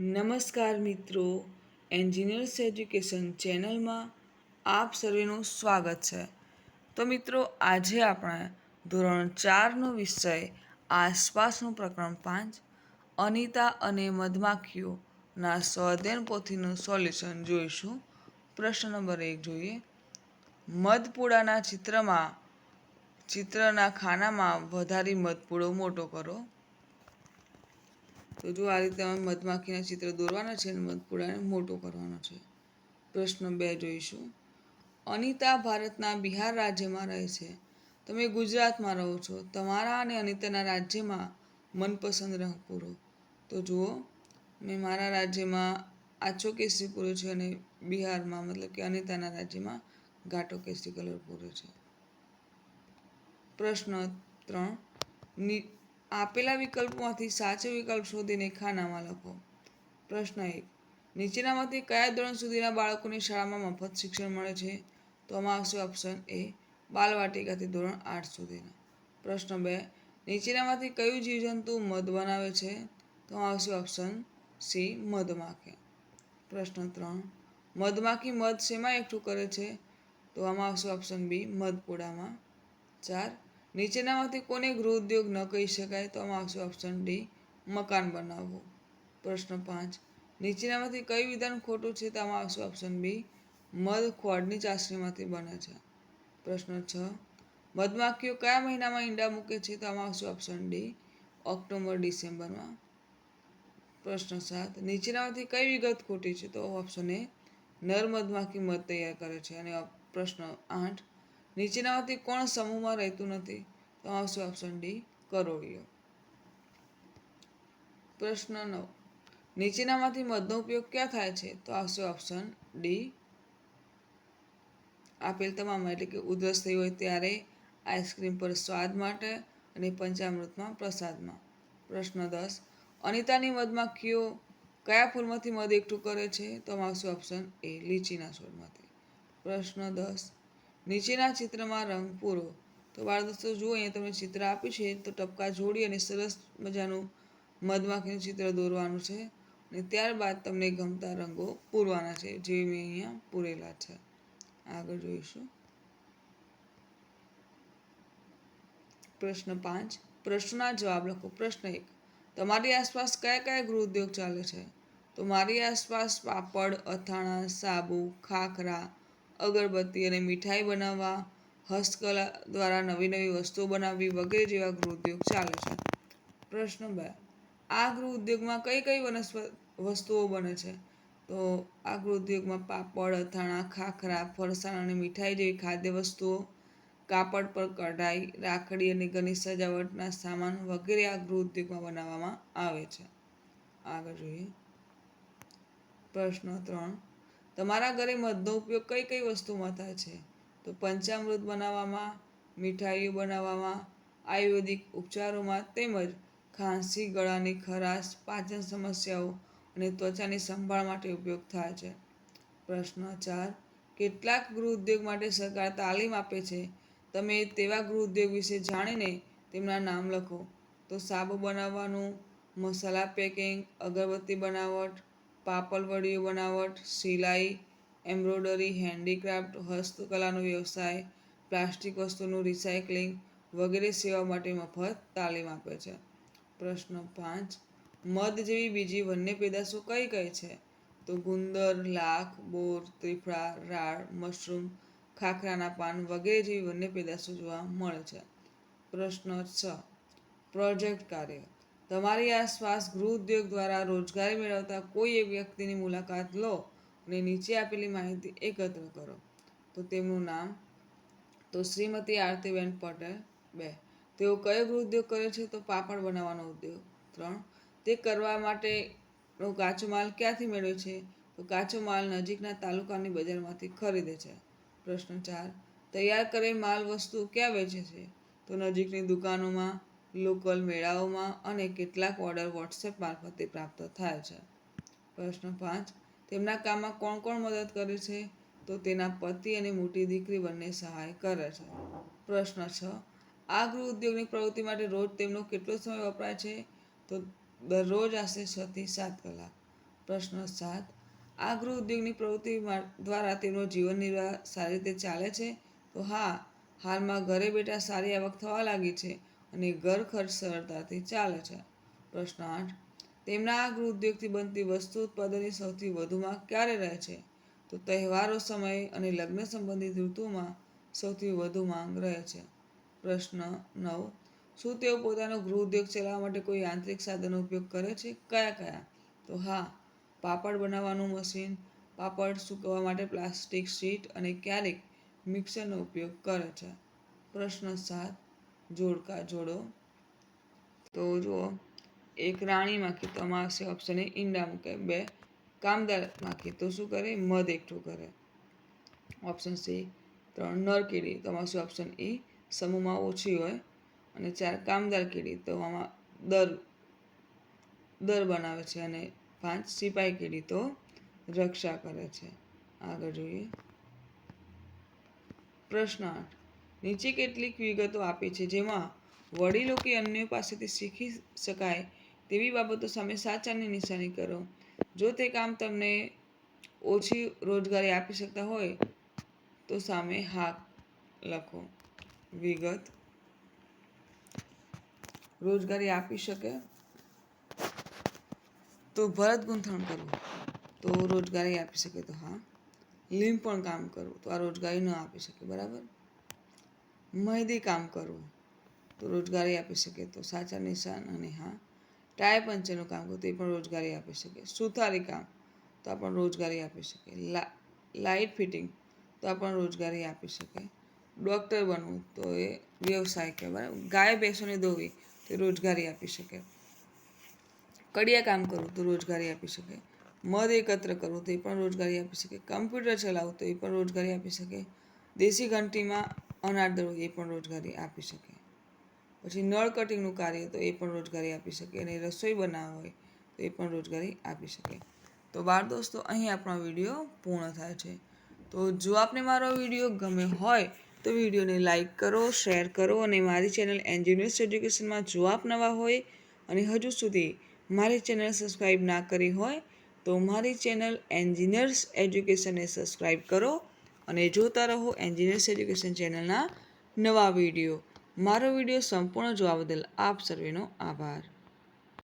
નમસ્કાર મિત્રો engineers education ચેનલમાં આપ સર્વેનું સ્વાગત છે. તો મિત્રો, આજે આપણે ધોરણ ચારનો વિષય આસપાસનું પ્રકરણ પાંચ, અનિતા અને મધમાખીઓના સ્વધ્યન પોથીનું સોલ્યુશન જોઈશું. પ્રશ્ન નંબર એક જોઈએ. મધપુડાના ચિત્રમાં, ચિત્રના ખાનામાં વધારી મધપુડો મોટો કરો. તો જો આ રીતે અમે મધમાખીના ચિત્ર દોરવાના છે અને મધપુડાને મોટો કરવાનો છે. પ્રશ્ન બે જોઈશું. અનિતા ભારતના બિહાર રાજ્યમાં રહે છે. તમે ગુજરાતમાં રહો છો. તમારા અને અનિતાના રાજ્યમાં મનપસંદ રંગ પૂરો. તો જુઓ, મેં મારા રાજ્યમાં આછો કેસરી પૂરો છે અને બિહારમાં મતલબ કે અનિતાના રાજ્યમાં ઘાટો કેસરી કલર પૂરો છે. પ્રશ્ન ત્રણ. આપેલા વિકલ્પોમાંથી સાચો વિકલ્પ શોધીને ખાનામાં લખો. પ્રશ્ન એક, નીચેનામાંથી કયા ધોરણ સુધીના બાળકોની શાળામાં મફત શિક્ષણ મળે છે? તો આમાં આવશે ઓપ્શન એ બાલવાટિકાથી ધોરણ આઠ સુધીના. પ્રશ્ન બે, નીચેનામાંથી કયું જીવજંતુ મધ બનાવે છે? તો આવશે ઓપ્શન સી મધમાખી પ્રશ્ન ત્રણ મધમાખી મધ શેમાં એકઠું કરે છે? તો આમાં આવશે ઓપ્શન બી મધપુડામાં ચાર નીચેનામાંથી કોને ગૃહ ઉદ્યોગ ન કહી શકાય તો આમાં આવશે ઓપ્શન ડી મકાન બનાવવું. પ્રશ્ન પાંચ, નીચેનામાંથી કયું વિધાન ખોટું છે તો આમાં આવશે ઓપ્શન બી મધ ખોડની ચાસણીમાંથી બને છે. પ્રશ્ન છ, મધમાખીઓ કયા મહિનામાં ઈંડા મૂકે છે તો આમાં આવશે ઓપ્શન ડી ઓક્ટોબર, ડિસેમ્બરમાં. પ્રશ્ન સાત, નીચેનામાંથી કઈ વિગત ખોટી છે તો ઓપ્શન એ નર મધમાખી મધ તૈયાર કરે છે અને પ્રશ્ન આઠ નીચેનામાંથી કોણ સમૂહમાં રહેતું નથી? તો આવશે ઓપ્શન ડી કરોળીઓ પ્રશ્ન નવ. નીચેનામાંથી મધનો ઉપયોગ ક્યાં થાય છે? તો આવશે ઓપ્શન ડી આપેલ તમામ એટલે કે ઉધરસ થઈ હોય ત્યારે આઈસ્ક્રીમ પર સ્વાદ માટે અને પંચામૃતમાં પ્રસાદમાં. પ્રશ્ન દસ. અનિતાની મધમાખીઓ કયા ફૂલમાંથી મધ એકઠું કરે છે? તો આવશે ઓપ્શન એ લીચીના છોડમાંથી. પ્રશ્ન દસ. નીચેના ચિત્રમાં રંગ પૂરો. તો બાળ દોસ્તો, જુઓ અહીંયા તમને ચિત્ર આપ્યું છે. તો ટપકા જોડી અને સરસ મજાનું મધમાખીનું ચિત્ર દોરવાનું છે. અને ત્યારબાદ તમને ગમતા રંગો પૂરવાના છે, જે મેં અહીંયા પૂરેલા છે. આગળ જોઈશું. પ્રશ્ન પાંચ. પ્રશ્નના જવાબ લખો. પ્રશ્ન એક. તમારી આસપાસ કયા કયા ગૃહ ઉદ્યોગ ચાલે છે? તો મારી આસપાસ પાપડ, અથાણા, સાબુ, ખાખરા અગરબત્તી અને મીઠાઈ બનાવવા, હસ્તકલા દ્વારા નવી નવી વસ્તુઓ બનાવવી વગેરે જેવા ગૃહ ઉદ્યોગ ચાલે છે. પ્રશ્ન બે. આ ગૃહ ઉદ્યોગમાં કઈ કઈ વનસ્પત વસ્તુઓ બને છે? તો આ ગૃહ ઉદ્યોગમાં પાપડ, અથાણા, ખાખરા, ફરસાણ અને મીઠાઈ જેવી ખાદ્ય વસ્તુઓ, કાપડ પર કઢાઈ, રાખડી અને ઘરની સજાવટના સામાન વગેરે આ ગૃહ ઉદ્યોગમાં બનાવવામાં આવે છે. આગળ જોઈએ. પ્રશ્ન ત્રણ. તમારા ઘરે મધનો ઉપયોગ કઈ કઈ વસ્તુમાં થાય છે? તો પંચામૃત બનાવવામાં, મીઠાઈઓ બનાવવામાં, આયુર્વેદિક ઉપચારોમાં તેમજ ખાંસી, ગળાની ખરાશ, પાચન સમસ્યાઓ અને ત્વચાની સંભાળ માટે ઉપયોગ થાય છે. પ્રશ્ન ચાર, કેટલાક ગૃહ ઉદ્યોગ માટે સરકાર તાલીમ આપે છે? તમે તેવા ગૃહ ઉદ્યોગ વિશે જાણીને તેમના નામ લખો. તો સાબુ બનાવવાનું, મસાલા પેકિંગ, અગરબત્તી બનાવટ પાપડ વડીઓ બનાવટ, સિલાઈ, એમ્બ્રોઇડરી, હેન્ડીક્રાફ્ટ, હસ્તકલાનો વ્યવસાય, પ્લાસ્ટિક વસ્તુનું રિસાયકલિંગ વગેરે સેવા માટે મફત તાલીમ આપે છે. પ્રશ્ન પાંચ, મધ જેવી બીજી વન્ય પેદાશો કઈ કઈ છે? તો ગુંદર, લાખ, બોર, ત્રિફળા, રાળ, મશરૂમ, ખાખરાના પાન વગેરે જેવી વન્ય પેદાશો જોવા મળે છે. પ્રશ્ન છ, પ્રોજેક્ટ કાર્ય. તમારી આસપાસ ગૃહ ઉદ્યોગ દ્વારા રોજગારી મેળવતા કોઈ એક વ્યક્તિની મુલાકાત લો અને નીચે આપેલી માહિતી એકત્ર કરો. તો તેમનું નામ તો શ્રીમતી આરતીબેન પટેલ બે. તેઓ કયો ગૃહ ઉદ્યોગ કરે છે? તો પાપડ બનાવવાનો ઉદ્યોગ. ત્રણ. તે કરવા માટેનો કાચો માલ ક્યાંથી મેળવે છે? તો કાચો માલ નજીકના તાલુકાની બજારમાંથી ખરીદે છે. પ્રશ્ન ચાર. તૈયાર કરેલ માલ વસ્તુ ક્યાં વેચે છે? તો નજીકની દુકાનોમાં લોકલ મેળાઓમાં અને કેટલાક ઓર્ડર વોટ્સએપ મારફતે પ્રાપ્ત થાય છે. પ્રશ્ન પાંચ, તેમના કામમાં કોણ કોણ મદદ કરે છે? તો તેના પતિ અને મોટી દીકરી બંને સહાય કરે છે. પ્રશ્ન છ, આ ગૃહ ઉદ્યોગની પ્રવૃત્તિ માટે રોજ તેમનો કેટલો સમય વપરાય છે? તો દરરોજ આશરે છથી સાત કલાક. પ્રશ્ન સાત, આ ગૃહ ઉદ્યોગની પ્રવૃત્તિ દ્વારા તેમનો જીવન નિર્વાહ સારી રીતે ચાલે છે? તો હા, હાલમાં ઘરે બેઠા સારી આવક થવા લાગી છે. અને ઘર ખર્ચ સરળતાથી ચાલે છે. પ્રશ્ન આઠ. તેમના આ ગૃહ ઉદ્યોગથી બનતી વસ્તુ ઉત્પાદનની સૌથી વધુ માંગ ક્યારે રહે છે? તો તહેવારો સમય અને લગ્ન સંબંધિત ઋતુમાં સૌથી વધુ માંગ રહે છે. પ્રશ્ન નવ. શું તેઓ પોતાનો ગૃહ ઉદ્યોગ ચલાવવા માટે કોઈ યાંત્રિક સાધનો ઉપયોગ કરે છે? કયા કયા? તો હા, પાપડ બનાવવાનું મશીન, પાપડ સૂકવવા માટે પ્લાસ્ટિક શીટ અને ક્યારેક મિક્સરનો ઉપયોગ કરે છે. પ્રશ્ન સાત. જોડકા, જોડો. તો જુઓ, એક રાણી તો આમાં આવશે ઓપ્શન એ ઈંડા મૂકે, બે કામદાર માખી. તો શું કરે? મધ એકઠું કરે. ઓપ્શન સી ત્રણ નર કીડી. તો આમાં ઓપ્શન ઈ સમૂહમાં ઓછી હોય અને ચાર કામદાર કીડી. તો આમાં દર દર બનાવે છે અને પાંચ સિપાઈ કીડી. તો રક્ષા કરે છે. આગળ જોઈએ. પ્રશ્ન આઠ. નીચે કેટલીક વિગતો આપી છે, જેમાં વડીલો કે અન્ય પાસેથી શીખી શકાય તેવી બાબતો સામે સાચાની નિશાની કરો. જો તે કામ તમને ઓછી રોજગારી આપી શકતા હોય, તો સામે હા લખો. વિગત. રોજગારી આપી શકે તો ભરત ગૂંથણ કરવું. તો રોજગારી આપી શકે તો હા. લીંપણ કામ કરવું. તો આ રોજગારી ન આપી શકે, બરાબર? મહેંદી કામ કરવું. તો રોજગારી આપી શકે તો સાચા નિશાન અને હા. ટાયર પંચરનું કામ કરવું તો એ પણ રોજગારી આપી શકે. સુથારી કામ તો આ રોજગારી આપી શકે. લાઇટ ફિટિંગ તો આ પણ રોજગારી આપી શકે. ડૉક્ટર બનવું તો એ વ્યવસાય કહેવાય. ગાય ભેંસોને દોવી તો રોજગારી આપી શકે. કડિયા કામ કરવું તો રોજગારી આપી શકે. મધ એકત્ર કરવું તો એ પણ રોજગારી આપી શકે. કમ્પ્યુટર ચલાવવું તો એ પણ રોજગારી આપી શકે. દેશી ઘંટીમાં અનાજ દળવું એ પણ રોજગારી આપી શકે. પછી નળ કટિંગનું કાર્ય તો એ પણ રોજગારી આપી શકે અને રસોઈ બનાવવા હોય તો એ પણ રોજગારી આપી શકે. તો બાળ દોસ્તો, અહીં આપણો વીડિયો પૂર્ણ થાય છે. તો જો આપને મારો વીડિયો ગમે હોય તો વિડીયોને લાઈક કરો, શેર કરો અને મારી ચેનલ એન્જિનિયર્સ એજ્યુકેશનમાં જો આપ નવા હોય અને હજુ સુધી મારી ચેનલ સબસ્ક્રાઈબ ના કરી હોય તો મારી ચેનલ એન્જિનિયર્સ એજ્યુકેશનને સબસ્ક્રાઈબ કરો. અને જોતા રહો એન્જિનિયર્સ એજ્યુકેશન ચેનલના નવા વીડિયો. મારો વીડિયો સંપૂર્ણ જોવા બદલ આપ સર્વેનો આભાર.